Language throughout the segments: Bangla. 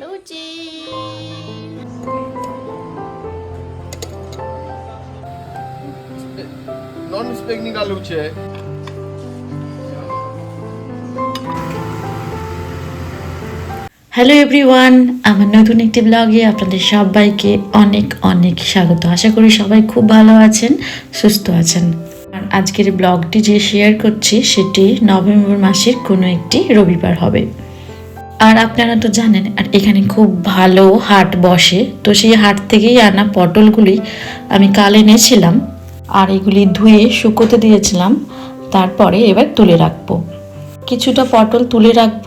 লুচি la luce. হ্যালো এভরিওয়ান আমার নতুন একটি ব্লগে আপনাদের সবাইকে অনেক অনেক স্বাগত। আশা করি সবাই খুব ভালো আছেন সুস্থ আছেন। আর আজকের ব্লগটি যে শেয়ার করছি সেটি নভেম্বর মাসের কোনো একটি রবিবার হবে। আর আপনারা তো জানেন, আর এখানে খুব ভালো হাট বসে। তো সেই হাট থেকেই আনা পটলগুলি আমি কাল এনেছিলাম, আর এগুলি ধুয়ে শুকোতে দিয়েছিলাম। তারপরে এবার তুলে রাখব। কিছুটা পটল তুলে রাখব,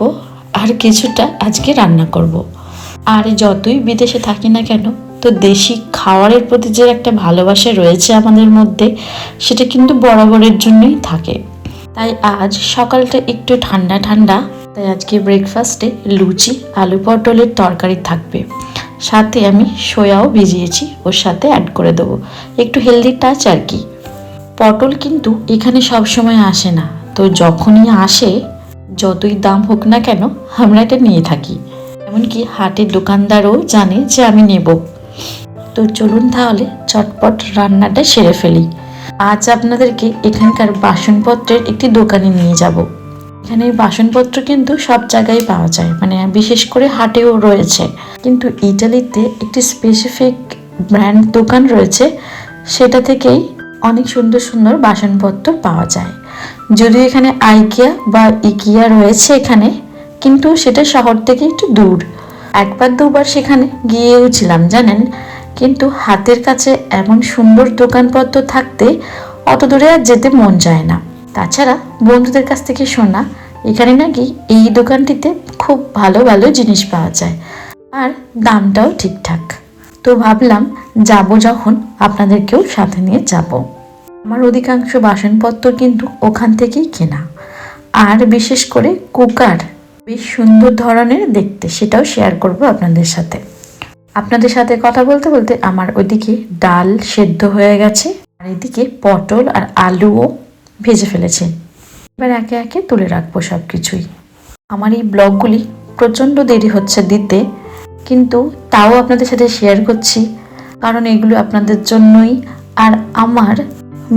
আর কিছুটা আজকে রান্না করব। আর যতই বিদেশে থাকি না কেন, তো দেশি খাওয়ারের প্রতি যে একটা ভালোবাসা রয়েছে আমাদের মধ্যে, সেটা কিন্তু বরাবরের জন্যই থাকে। তাই আজ সকালটা একটু ঠান্ডা ঠান্ডা তাই আজকে ব্রেকফাস্টে লুচি, আলু পটলের তরকারি থাকবে। সাথে আমি সোয়াও ভিজিয়েছি, ওর সাথে অ্যাড করে দেবো। একটু হেলদি টাচ আর কি। পটল কিন্তু এখানে সব সময় আসে না। তো যখনই আসে, যতই দাম হোক না কেন, আমরা এটা নিয়ে থাকি। এমনকি হাটের দোকানদারও জানে যে আমি নেব। তো চলুন তাহলে চটপট রান্নাটা সেরে ফেলি। আজ আপনাদেরকে এখানকার বাসনপত্রের একটি দোকানে নিয়ে যাব। এখানে বাসনপত্র কিন্তু সব জায়গায় পাওয়া যায় মানে বিশেষ করে হাটেও রয়েছে। কিন্তু ইটালিতে একটি স্পেসিফিক ব্র্যান্ড দোকান রয়েছে, সেটা থেকেই অনেক সুন্দর সুন্দর বাসনপত্র পাওয়া যায়। যদিও এখানে আইকিয়া বা ইকিয়া রয়েছে এখানে, কিন্তু সেটা শহর থেকে একটু দূর। একবার দুবার সেখানে গিয়েও ছিলাম, জানেন? কিন্তু হাতের কাছে এমন সুন্দর দোকানপত্র থাকতে অত দূরে আর যেতে মন যায় না। তাছাড়া বন্ধুদের কাছ থেকে শোনা, এখানে নাকি এই দোকানটিতে খুব ভালো ভালো জিনিস পাওয়া যায়। আর দামটাও ঠিকঠাক। তো ভাবলাম যাব যখন আপনাদেরকেও সাথে নিয়ে যাব। আমার অধিকাংশ বাসনপত্র কিন্তু ওখান থেকেই কেনা। আর বিশেষ করে কুকার বেশ সুন্দর ধরনের দেখতে, সেটাও শেয়ার করব আপনাদের সাথে। আপনাদের সাথে কথা বলতে বলতে আমার ওইদিকে ডাল সেদ্ধ হয়ে গেছে। আর এদিকে পটল আর আলুও ভেজে ফেলেছে। এবার একে একে তুলে রাখব সব কিছুই আমার এই ব্লগগুলি প্রচণ্ড দেরি হচ্ছে দিতে, কিন্তু তাও আপনাদের সাথে শেয়ার করছি, কারণ এগুলো আপনাদের জন্যই আর আমার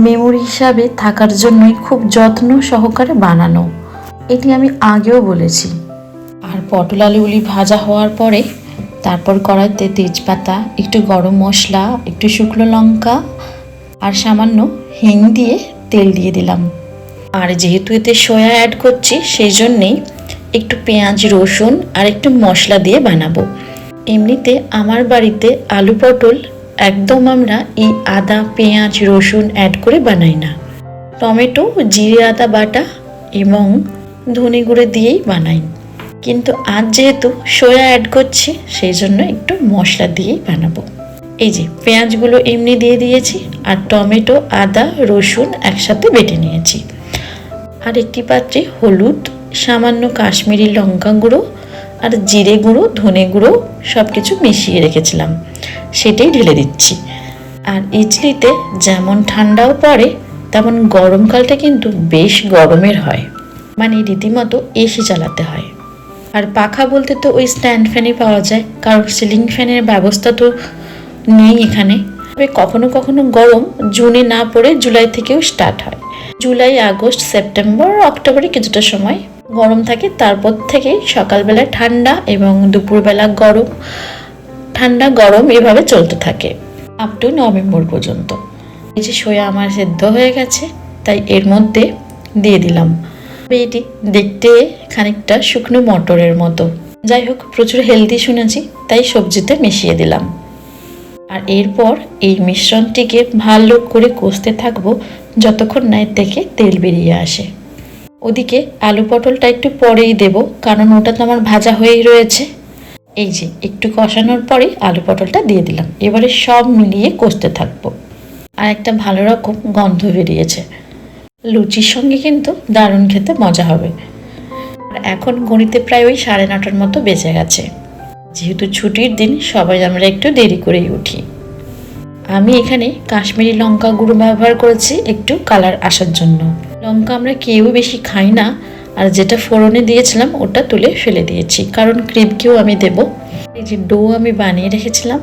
মেমোরি হিসাবে থাকার জন্যই খুব যত্ন সহকারে বানানো। এটি আমি আগেও বলেছি। আর পটল আলুগুলি ভাজা হওয়ার পরে তারপর কড়াইতে তেজপাতা, একটু গরম মশলা, একটু শুকনো লঙ্কা আর সামান্য হিং দিয়ে তেল দিয়ে দিলাম। আর যেহেতু এতে সয়া অ্যাড করছি সেই জন্যেই একটু পেঁয়াজ, রসুন আর একটু মশলা দিয়ে বানাবো। এমনিতে আমার বাড়িতে আলু পটল একদম আমরা এই আদা, পেঁয়াজ, রসুন অ্যাড করে বানাই না। টমেটো, জিরে, আদা বাটা এবং ধনে গুঁড়ো দিয়েই বানাই। কিন্তু আজ যেহেতু সোয়া অ্যাড করছি সেই জন্য একটু মশলা দিয়েই বানাবো। এই যে, পেঁয়াজগুলো এমনি দিয়ে দিয়েছি আর টমেটো, আদা, রসুন একসাথে বেটে নিয়েছি। আর একটি পাত্রে হলুদ, সামান্য কাশ্মীরি লঙ্কা গুঁড়ো আর জিরে গুঁড়ো, ধনে গুঁড়ো সব কিছু মিশিয়ে রেখেছিলাম। সেটাই ঢেলে দিচ্ছি। আর ইডলিতে যেমন ঠান্ডাও পড়ে, তেমন গরমকালটা কিন্তু বেশ গরমের হয়। মানে রীতিমতো এসি চালাতে হয়। আর পাখা বলতে তো ওই স্ট্যান্ড ফ্যানই পাওয়া যায়, কারণ সিলিং ফ্যানের ব্যবস্থা তো নেই এখানে। তবে কখনো কখনো গরম জুনে না পড়ে জুলাই থেকেও স্টার্ট হয়। জুলাই, আগস্ট, সেপ্টেম্বর, অক্টোবরে কিছুটা সময় গরম থাকে। তারপর থেকে সকালবেলা ঠান্ডা এবং দুপুরবেলা গরম। ঠান্ডা, গরম এভাবে চলতে থাকে আপ টু নভেম্বর পর্যন্ত। এই যে সোয়া আমার সেদ্ধ হয়ে গেছে, তাই এর মধ্যে দিয়ে দিলাম। এটি দেখতে খানিকটা শুকনো মটরের মতো। যাই হোক, প্রচুর হেলদি শুনেছি, তাই সবজিতে মিশিয়ে দিলাম। আর এরপর এই মিশ্রণটিকে ভালো করে কষতে থাকব যতক্ষণ না এর থেকে তেল বেরিয়ে আসে। ওদিকে আলু পটলটা একটু পরেই দেব, কারণ ওটা তো আমার ভাজা হয়েই রয়েছে। এই যে, একটু কষানোর পরেই আলু পটলটা দিয়ে দিলাম। এবারে সব মিলিয়ে কষতে থাকব। আর একটা ভালো রকম গন্ধ বেরিয়েছে। লুচির সঙ্গে কিন্তু দারুণ খেতে মজা হবে। আর এখন গণিতে প্রায় ওই সাড়ে নটার মতো বেজে গেছে। যেহেতু ছুটির দিন, সবাই আমরা একটু দেরি করেই উঠি। আমি এখানে কাশ্মীরি লঙ্কা গুঁড়ো ব্যবহার করেছি একটু কালার আসার জন্য। লঙ্কা আমরা কেউ বেশি খাই না, আর যেটা ফোড়নে দিয়েছিলাম, ওটা তুলে ফেলে দিয়েছি। কারণ ক্রিমকেও আমি দেব। এই যে ডো আমি বানিয়ে রেখেছিলাম,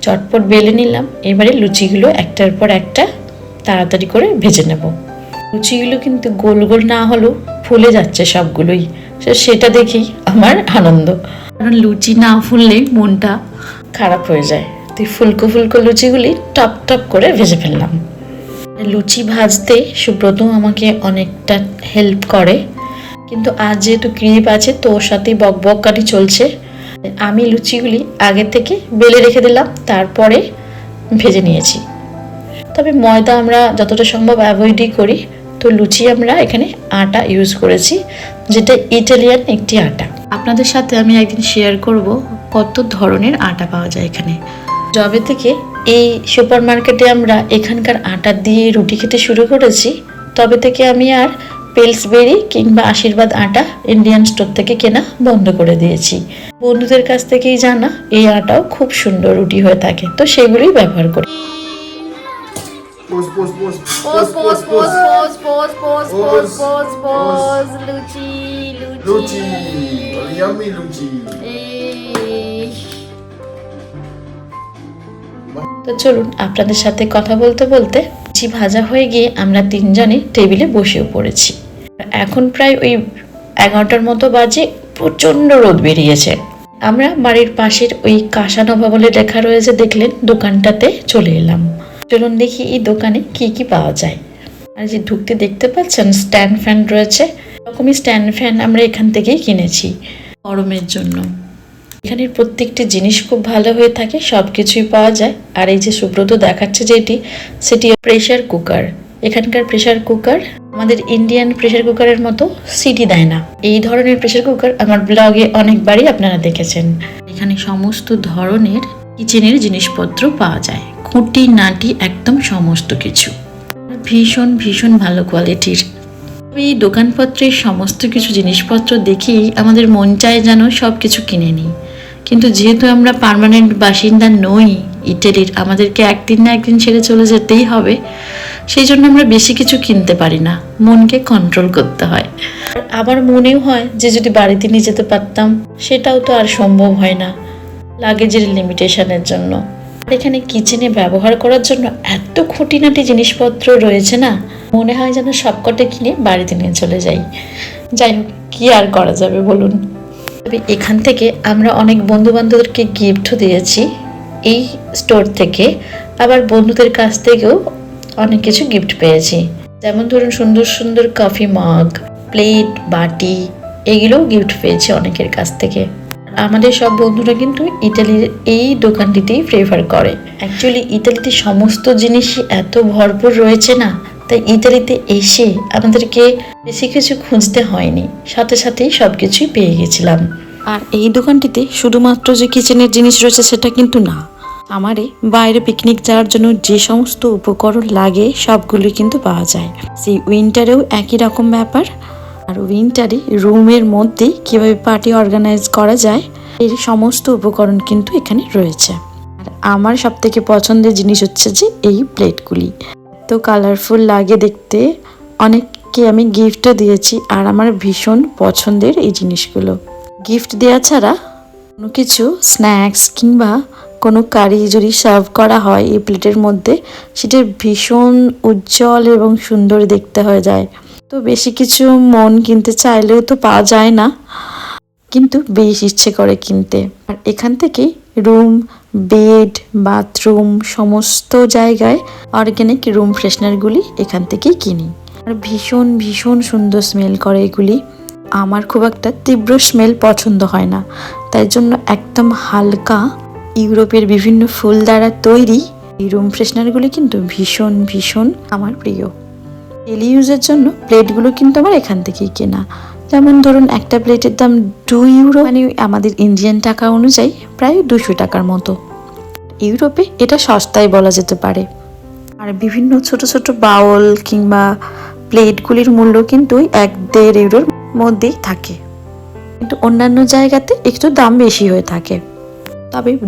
চটপট বেলে নিলাম। এবারে লুচিগুলো একটার পর একটা তাড়াতাড়ি করে ভেজে নেব। লুচিগুলো কিন্তু গোল গোল না হলেও ফুলে যাচ্ছে সবগুলোই। সেটা দেখেই আমার আনন্দ। কারণ লুচি না ফুললে মনটা খারাপ হয়ে যায়। তো ফুলকো ফুলকো লুচিগুলি টপ টপ করে ভেজে ফেললাম। লুচি ভাজতে সুব্রত আমাকে অনেকটা হেল্প করে। কিন্তু আজ যেহেতু ক্রিপ আছে তো ওর সাথেই বক বক কাটি চলছে। আমি লুচিগুলি আগে থেকে বেলে রেখে দিলাম তারপরে ভেজে নিয়েছি। তবে ময়দা আমরা যতটা সম্ভব অ্যাভয়েডই করি। তো লুচি আমরা এখানে আটা ইউজ করেছি। যেটা ইটালিয়ান একটি আটা আপনাদের সাথে আমি একদিন শেয়ার করব কত ধরনের আটা পাওয়া যায় এখানে যবে থেকে এই সুপার মার্কেটে আমরা এখানকার আটা দিয়ে রুটি খেতে শুরু করেছি তবে থেকে আমি আর পেলসবেরি কিংবা আশীর্বাদ আটা ইন্ডিয়ান স্টোর থেকে কেনা বন্ধ করে দিয়েছি বন্ধুদের কাছ থেকেই জানা এই আটাও খুব সুন্দর রুটি হয়ে থাকে তো সেগুলোই ব্যবহার করি pose, pose. Pose, pose, pose, pose, pose, pose, pose, Pose, pose, Luchi. Yummy. Eh, তো চলুন আপনাদের সাথে কথা বলতে বলতে লুচি ভাজা হয়ে গিয়ে আমরা তিনজনে টেবিলে বসেও পড়েছি। এখন প্রায় ওই এগারোটার মতো বাজে প্রচণ্ড রোদ বেরিয়েছে। আমরা বাড়ির পাশের ওই কাসানোভা বলে লেখা রয়েছে দেখলেন দোকানটাতে চলে এলাম। চলুন দেখি এই দোকানে কি কি পাওয়া যায়। আর যে ঢুকতে দেখতে পাচ্ছেন স্ট্যান্ড ফ্যান রয়েছে। এরকমই স্ট্যান্ড ফ্যান আমরা এখান থেকেই কিনেছি গরমের জন্য। এখানের প্রত্যেকটি জিনিস খুব ভালো হয়ে থাকে সব কিছুই পাওয়া যায়। আর এই যে সুব্রত দেখাচ্ছে যেটি, সেটি প্রেশার কুকার। এখানকার প্রেশার কুকার আমাদের ইন্ডিয়ান প্রেশার কুকারের মতো সিটি দেয় না। এই ধরনের প্রেশার কুকার আমার ব্লগে অনেকবারই আপনারা দেখেছেন। এখানে সমস্ত ধরনের কিচেনের জিনিসপত্র পাওয়া যায়। খুঁটি নাটি একদম সমস্ত কিছু। ভীষণ ভীষণ ভালো কোয়ালিটির এই দোকানপত্রের সমস্ত কিছু জিনিসপত্র দেখেই আমাদের মন চায় যেন সব কিছু কিনে নিই। কিন্তু যেহেতু আমরা পার্মানেন্ট বাসিন্দা নই ইটালির, আমাদেরকে একদিন না একদিন ছেড়ে চলে যেতেই হবে, সেই জন্য আমরা বেশি কিছু কিনতে পারি না। মনকে কন্ট্রোল করতে হয়। আমার মনেও হয় যে যদি বাড়িতে নিয়ে যেতে পারতাম, সেটাও তো আর সম্ভব হয় না। লাগেজের লিমিটেশনের জন্য। এখানে কিচেনে ব্যবহার করার জন্য এত খুঁটিনাটি জিনিসপত্র রয়েছে না? মনে হয় যেন সবকটা কিনে বাড়িতে নিয়ে চলে যাই। যাই হোক, কি আর করা যাবে বলুন? তবে এখান থেকে আমরা অনেক বন্ধু বান্ধবদেরকে গিফটও দিয়েছি। এই স্টোর থেকে আবার বন্ধুদের কাছ থেকেও অনেক কিছু গিফট পেয়েছি। যেমন ধরুন, সুন্দর সুন্দর কফি মাগ প্লেট বাটি, এগুলোও গিফট পেয়েছি অনেকের কাছ থেকে। আমাদের সব বন্ধুরা কিন্তু ইটালির এই দোকানটিতেই প্রেফার করে। অ্যাকচুয়ালি ইতালিতে সমস্ত জিনিসই এত ভরপুর রয়েছে না, তাই ইতালিতে এসে আমাদেরকে বেশি কিছু খুঁজতে হয়নি। সাথে সাথেই সব কিছুই পেয়ে গেছিলাম। আর এই দোকানটিতে শুধুমাত্র যে কিচেনের জিনিস রয়েছে সেটা কিন্তু না। আমারে বাইরে পিকনিক যাওয়ার জন্য যে সমস্ত উপকরণ লাগে সবগুলোই কিন্তু পাওয়া যায়। সেই উইন্টারেও একই রকম ব্যাপার। আর উইন্টারে রুমের মধ্যেই কীভাবে পার্টি অর্গানাইজ করা যায়, এর সমস্ত উপকরণ কিন্তু এখানে রয়েছে। আর আমার সব থেকে পছন্দের জিনিস হচ্ছে যে এই প্লেটগুলি এত কালারফুল লাগে দেখতে, অনেককে আমি গিফটও দিয়েছি, আর আমার ভীষণ পছন্দের এই জিনিসগুলো। গিফট দেওয়া ছাড়া কোনো কিছু স্ন্যাক্স কিংবা কোনো কারি যদি সার্ভ করা হয় এই প্লেটের মধ্যে, সেটা ভীষণ উজ্জ্বল এবং সুন্দর দেখতে হয়ে যায়। তো বেশি কিছু মন কিনতে চাইলেও তো পাওয়া যায় না। কিন্তু বেশ ইচ্ছে করে কিনতে। আর এখান থেকে রুম, বেড, বাথরুম সমস্ত জায়গায় অর্গ্যানিক রুম ফ্রেশনারগুলি এখান থেকেই কিনি। আর ভীষণ ভীষণ সুন্দর স্মেল করে এগুলি। আমার খুব একটা তীব্র স্মেল পছন্দ হয় না। তাই জন্য একদম হালকা ইউরোপের বিভিন্ন ফুল দ্বারা তৈরি এই রুম ফ্রেশনারগুলি কিন্তু ভীষণ ভীষণ আমার প্রিয়। ডেলি ইউজের জন্য প্লেটগুলো কিন্তু আমার এখান থেকেই কেনা। যেমন ধরুন, একটা প্লেটের দাম দু ইউরো মানে আমাদের ইন্ডিয়ান টাকা অনুযায়ী প্রায় দুশো টাকার মতো। ইউরোপে এটা সস্তায় বলা যেতে পারে। আর বিভিন্ন ছোট ছোট বাউল কিংবা প্লেটগুলির মূল্য কিন্তু এক দেড় ইউরোর মধ্যেই থাকে। কিন্তু অন্যান্য জায়গাতে একটু দাম বেশি হয়ে থাকে।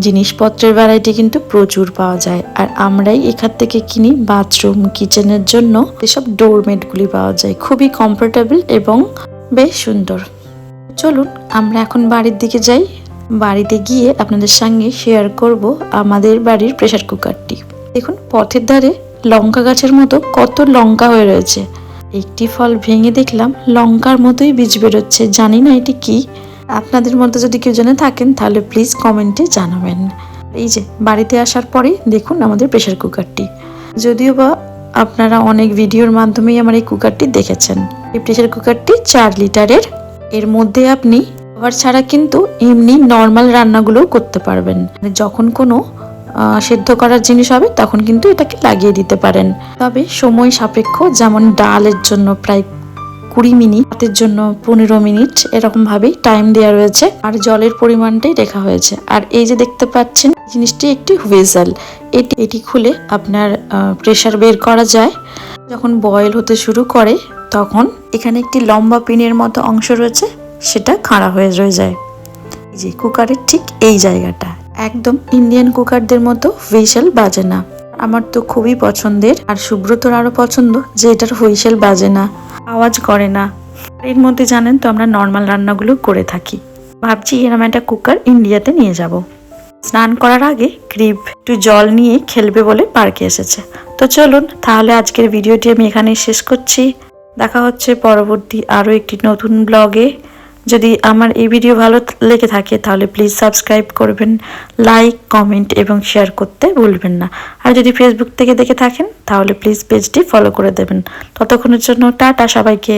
জিনিসপত্রের ভ্যারাইটি কিন্তু প্রচুর পাওয়া যায়। আর আমরাই এখান থেকে কিনি বাথরুম কিচেনের জন্য। এসব ডোরমেটগুলি পাওয়া যায়। খুবই কমফোর্টেবল এবং বেশ সুন্দর। চলুন, আমরা এখন বাড়ির দিকে যাই। বাড়িতে গিয়ে আপনাদের সঙ্গে শেয়ার করব আমাদের বাড়ির প্রেসার কুকারটি দেখুন, পথের ধারে লঙ্কা গাছের মতো কত লঙ্কা হয়ে রয়েছে। একটি ফল ভেঙে দেখলাম, লঙ্কার মতোই বীজ বেরোচ্ছে। জানি না এটি কি। আপনাদের মধ্যে যদি কেউ জেনে থাকেন, তাহলে প্লিজ কমেন্টে জানাবেন। এই যে, বাড়িতে আসার পরেই দেখুন আমাদের প্রেশার কুকারটি যদিও বা আপনারা অনেক ভিডিওর মাধ্যমেই আমার এই কুকারটি দেখেছেন। এই প্রেশার কুকারটি চার লিটারের এর মধ্যে আপনি খাবার ছাড়া কিন্তু এমনি নর্মাল রান্নাগুলোও করতে পারবেন। মানে যখন কোনো সেদ্ধ করার জিনিস হবে, তখন কিন্তু এটাকে লাগিয়ে দিতে পারেন। তবে সময় সাপেক্ষ, যেমন ডালের জন্য প্রায় কুড়ি মিনিট ভাতের জন্য পনেরো মিনিট এরকম ভাবেই টাইম দেওয়া রয়েছে। আর জলের পরিমাণটাই লেখা হয়েছে। আর এই যে দেখতে পাচ্ছেন জিনিসটি একটি হুইজাল এটি এটি খুলে আপনার প্রেসার বের করা যায়। যখন বয়েল হতে শুরু করে, তখন এখানে একটি লম্বা পিনের মতো অংশ রয়েছে, সেটা খাড়া হয়ে রয়ে যায়। যে কুকারের ঠিক এই জায়গাটা। একদম ইন্ডিয়ান কুকারদের মতো হুইসেল বাজে না। আমার তো খুবই পছন্দের, আর সুব্রতর আরও পছন্দ যে এটার হুইসেল বাজে না। আওয়াজ করে না। এর মধ্যে জানেন তো আমরা নর্মাল রান্নাগুলো করে থাকি। ভাবছি এরম একটা কুকার ইন্ডিয়াতে নিয়ে যাব। স্নান করার আগে ক্রিপ একটু জল নিয়ে খেলবে বলে পার্কে এসেছে। তো চলুন, তাহলে আজকের ভিডিওটি আমি এখানেই শেষ করছি। দেখা হচ্ছে পরবর্তী আরও একটি নতুন ব্লগে। যদি আমার এই ভিডিও ভালো লেগে থাকে, তাহলে প্লিজ সাবস্ক্রাইব করবেন লাইক কমেন্ট এবং শেয়ার করতে ভুলবেন না। আর যদি ফেসবুক থেকে দেখে থাকেন, তাহলে প্লিজ পেজটি ফলো করে দেবেন। ততক্ষণের জন্য টাটা, সবাইকে।